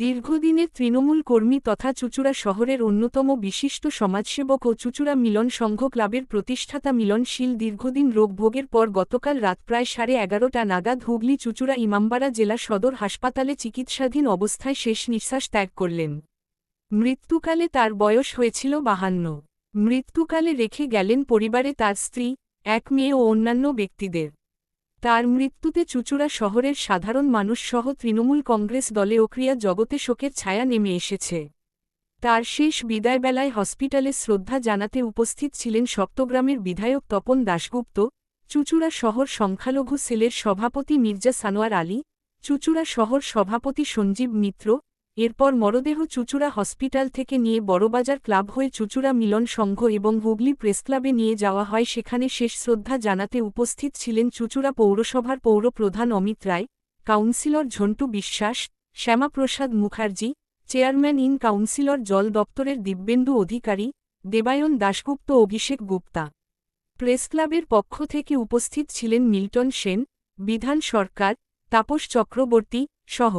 দীর্ঘদিনের তৃণমূল কর্মী তথা চুচুড়া শহরের অন্যতম বিশিষ্ট সমাজসেবক ও চুচুড়া মিলন সংঘ ক্লাবের প্রতিষ্ঠাতা মিলনশীল দীর্ঘদিন রোগভোগের পর গতকাল রাত প্রায় সাড়ে এগারোটা নাগাদ হুগলি, চুচুড়া, ইমামবাড়া জেলা সদর হাসপাতালে চিকিৎসাধীন অবস্থায় শেষ নিঃশ্বাস ত্যাগ করলেন। মৃত্যুকালে তার বয়স হয়েছিল বাহান্ন। মৃত্যুকালে রেখে গেলেন পরিবারে তার স্ত্রী, এক মেয়ে ও অন্যান্য ব্যক্তিদের। তার মৃত্যুতে চুচুড়া শহরের সাধারণ মানুষসহ তৃণমূল কংগ্রেস দলে ওক্রিয়া জগতে শোকের ছায়া নেমে এসেছে। তার শেষ বিদায়বেলায় হসপিটালে শ্রদ্ধা জানাতে উপস্থিত ছিলেন সপ্তগ্রামের বিধায়ক তপন দাশগুপ্ত, চুচুড়া শহর সংখ্যালঘু সেলের সভাপতি মির্জা সানোয়ার আলী, চুচুড়া শহর সভাপতি সঞ্জীব মিত্র এরপর মরদেহ চুচুড়া হসপিটাল থেকে নিয়ে বড়বাজার ক্লাব হয়ে চুচুড়া মিলন সংঘ এবং হুগলি প্রেসক্লাবে নিয়ে যাওয়া হয়। সেখানে শেষ শ্রদ্ধা জানাতে উপস্থিত ছিলেন চুচুড়া পৌরসভার পৌর প্রধান Amit Roy, councillor Jhantu Biswas, Shyamaprasad Mukherjee, chairman in councillor জল দপ্তরের দিব্যেন্দু অধিকারী, দেবায়ন দাশগুপ্ত, অভিষেক গুপ্তা। প্রেসক্লাবের পক্ষ থেকে উপস্থিত ছিলেন মিল্টন সেন, বিধান সরকার, তাপস চক্রবর্তী সহ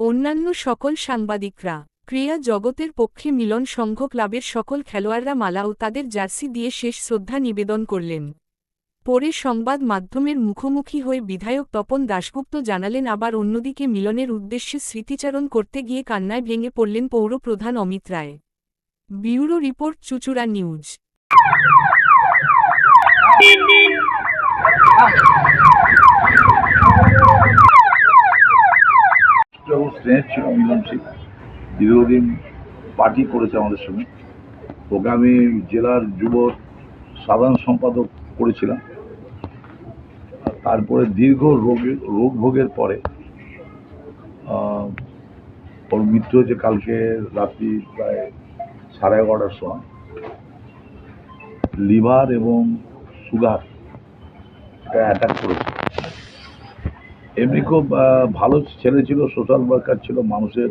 অন্যান্য সকল সাংবাদিকরা ক্রিয়া জগতের পক্ষে মিলন সংঘ ক্লাবের সকল খেলোয়াড়রা মালা ও তাদের জার্সি দিয়ে শেষ শ্রদ্ধা নিবেদন করলেন। পরে সংবাদ মাধ্যমের মুখোমুখি হয়ে বিধায়ক তপন দাশগুপ্ত জানালেন, আবার অন্যদিকে মিলনের উদ্দেশ্যে স্মৃতিচারণ করতে গিয়ে কান্নায় ভেঙে পড়লেন পৌর প্রধান Amit Roy. Bureau report Chuchura news. স্নেহ ছিল মিলনশীল। দীর্ঘদিন পার্টি করেছে আমাদের সঙ্গে। ওকে আমি জেলার যুব সাধারণ সম্পাদক করেছিলাম। তারপরে দীর্ঘ রোগে, রোগ ভোগের পরে ওর মৃত্যু হয়েছে কালকে রাত্রি প্রায় সাড়ে এগারোটার সময়। লিভার এবং সুগার এটা অ্যাটাক করেছে। এমনি খুব ভালো ছেলে ছিল সোশ্যাল ওয়ার্কার ছিল, মানুষের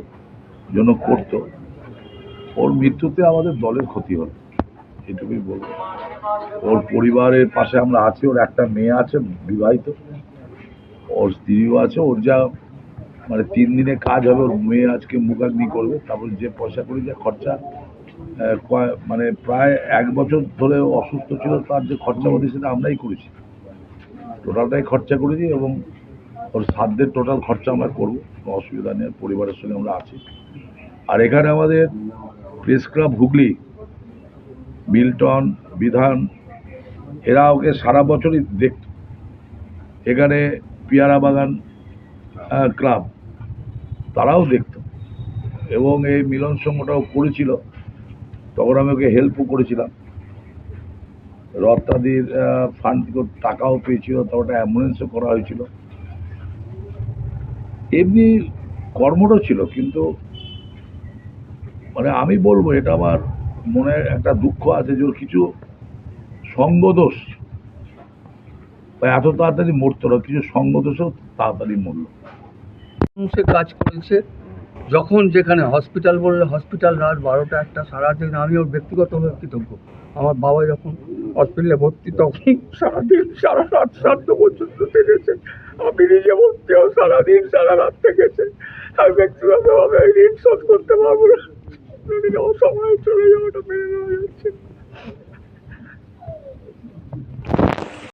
জন্য করতো। ওর মৃত্যুতে আমাদের দলের ক্ষতি হলো, এটুকুই বলব। ওর পরিবারের পাশে আমরা আছি, ওর একটা মেয়ে আছে, বিবাহিত। ওর স্ত্রীও আছে, ওর যা মানে তিন দিনে কাজ হবে, ওর মেয়ে আজকে মুখাগ্নি করবে, তারপর যে পয়সা করি, যা খরচা মানে প্রায় এক বছর ধরে অসুস্থ ছিল, তার যে খরচা পাতি সেটা আমরাই করেছি। টোটালটাই খরচা করেছি এবং ওর সাধ্যের টোটাল খরচা আমরা করব, কোনো অসুবিধা নেই, পরিবারের সঙ্গে আমরা আছি। আর এখানে আমাদের প্রেস ক্লাব হুগলি, মিল্টন, বিধান, এরা ওকে সারা বছরই দেখত এখানে পিয়ারা বাগান ক্লাব তারাও দেখত। এবং এই মিলন সংঘটাও করেছিল, তখন আমি ওকে হেল্পও করেছিলাম। রত্তাদির ফান্ড টাকাও পেয়েছিল একটা অ্যাম্বুলেন্সও করা হয়েছিল। এমনি কর্মটা ছিল, কিন্তু মানে আমি বলব এটা আমার মনে একটা দুঃখ আছে যে কিছু সঙ্গদোষ, বা এত তাড়াতাড়ি মরতো না কিছু সঙ্গদোষও তাড়াতাড়ি মরলো। সে কাজ করেছে। যখন যেখানে হসপিটাল বললে হসপিটাল রাত বারোটা একটা, সারাদিন আমি ওর ব্যক্তিগতভাবে কৃতজ্ঞ। আমার বাবা যখন হসপিটালে ভর্তি, তখন সারাদিন, সারা রাত সাধ্য পর্যন্ত থেকেছে। আমি নিজে ভর্তিও সারাদিন, সারা রাত থেকেছে। আমি ব্যক্তিগতভাবে ঋণ শোধ করতে পারব না। সময় চলে যাওয়াটা মেনে নেওয়া।